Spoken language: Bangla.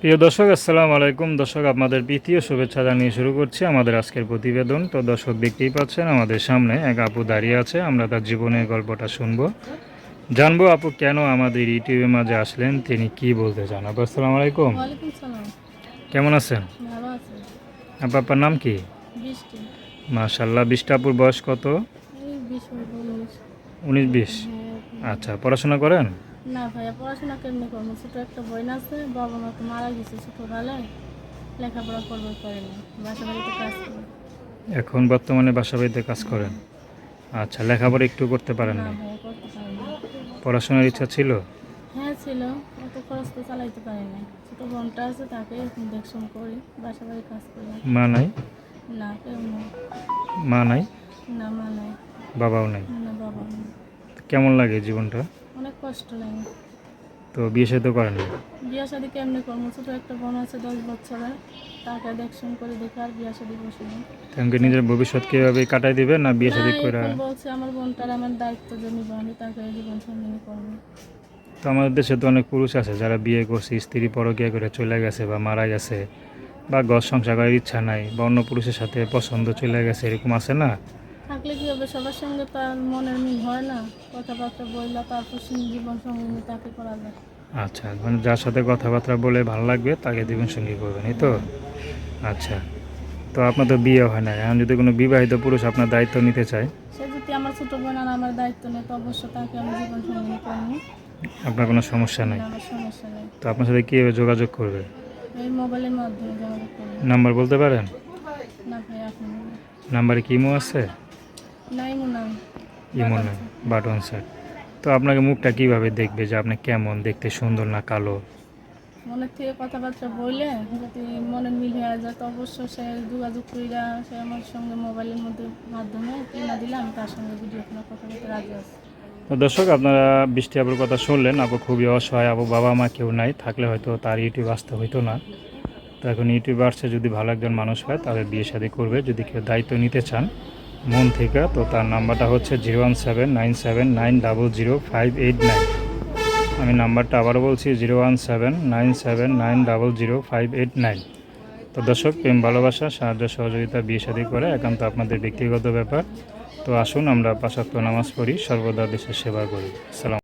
প্রিয় দর্শক আসসালামু আলাইকুম। দর্শক আপনাদের প্রীতীয় শুভেচ্ছা জানিয়ে শুরু করছি আমাদের আজকের প্রতিবেদন। তো দর্শক দেখতেই পাচ্ছেন আমাদের সামনে এক আপু দাঁড়িয়ে আছে। আমরা তার জীবনের গল্পটা শুনব। জানব আপু কেন আমাদের ইউটিউবের মাঝে আসলেন? তিনি কি বলতে চান? আপু আসসালামু আলাইকুম। কেমন আছেন? আপু আপনার নাম কি? মাশাল্লাহ বিশটাপুর বয়স কত? উনিশ বিশ। হ্যাঁ, আচ্ছা পড়াশোনা করেন? না ভাইয়া পড়াশোনা কেমনি করব? ছোট একটা বই আছে বাবা মা তো মারা গেছে ছোটবেলায়। লেখাপড়া করব করে না বাসা বাড়িতে কাজ করে। এখন বর্তমানে বাসা বাড়িতে কাজ করেন? আচ্ছা লেখাপড়া একটু করতে পারেন না না ভাইয়া করতে পারি না। পড়াশোনার ইচ্ছা ছিল? হ্যাঁ ছিল। অত খরচ তো চালাইতে পারি না ছোট বোনটা আছে তাকে দেখশন করি বাসা বাড়ি কাজ করি। মা নাই? না কেউ না মা নাই? না মা নাই। বাবাও নাই? না বাবা নেই। কেমন লাগে জীবনটা? কষ্ট লাগে। তো বিয়ে সাথে করেন? বিয়া শাদি কেমনি করব? ছোট একটা বোন আছে দশ বছরের। তাকে দেখশন করে দেখে আর বিয়া শাদি বসে নেই তেমনকি নিজের ভবিষ্যৎ কীভাবে কাটাই দিবে না বিয়ে না, করে বলছে আমার বোনটার আমার দায়িত্ব যে নিব আমি তাকে জীবন সঙ্গিনী করব। তো আমাদের দেশে তো অনেক পুরুষ আছে যারা বিয়ে করছে স্ত্রী পরকিয়া করে চলে গেছে বা মারা গেছে বা ঘর সংসার করার ইচ্ছা নাই বা অন্য পুরুষের সাথে পছন্দ চলে গেছে এরকম আছে না? থাকলে কি হবে? সবার সঙ্গে তার মনের মিল হয় না। কথাবার্তা বললা তারপর জীবন সঙ্গিনী তাকে করা যায়। আচ্ছা মানে যার সাথে কথাবার্তা বলে ভালো লাগবে তাকে জীবন সঙ্গী করবেন এই তো? আচ্ছা। তো আপনার তো বিয়ে হয় না এখন যদি কোনো বিবাহিত পুরুষ আপনার দায়িত্ব নিতে চায়? সে যদি আমার ছোট বোন আর আমার দায়িত্ব নেই তো অবশ্য তাকে আমি জীবন সঙ্গিনী করব আপনার কোনো সমস্যা নাই? আমার সমস্যা নেই। তো আপনার সাথে কীভাবে যোগাযোগ করবে? এই মোবাইলের মাধ্যমে যোগাযোগ করব। নাম্বার বলতে পারেন? না ভাই এখন নাম্বারে কি ইমো আছে? মনে বাটন সেট তো আপনাকে মুখটা কীভাবে দেখবে যে আপনি কেমন দেখতে সুন্দর না কালো? মনের থেকে কথাবার্তা বললে যদি মনের মিল হয়ে যায় তো অবশ্যই সে যোগাযোগ করিয়া সে আমার সঙ্গে মোবাইলের মধ্যে মাধ্যমে কিনা দিলে আমি তার সঙ্গে ভিডিও ফোনে কথা বলতে রাজি আছি। তো দর্শক আপনারা বৃষ্টি আপুর কথা শুনলেন আপু খুবই অসহায় আপু বাবা মা কেউ নাই থাকলে হয়তো তার ইউটিউব আসতে হইতো না। তো এখন ইউটিউব আসছে যদি ভালো একজন মানুষ হয় তাহলে বিয়ে শাদী করবে যদি কেউ দায়িত্ব নিতে চান মন থেকে, তো তার নাম্বারটা হচ্ছে zero one seven nine seven nine double zero five eight nine. আমি নাম্বারটা আবারও বলছি, zero one seven nine seven nine double zero five eight nine. তো দর্শক, প্রেম, ভালোবাসা, সাহায্য, সহযোগিতা, বিয়ে শাদী করে একান্ত আপনাদের ব্যক্তিগত ব্যাপার। তো আসুন, আমরা পাশাত্য নামাজ পড়ি, সর্বদা দেশের সেবা করি। সালাম।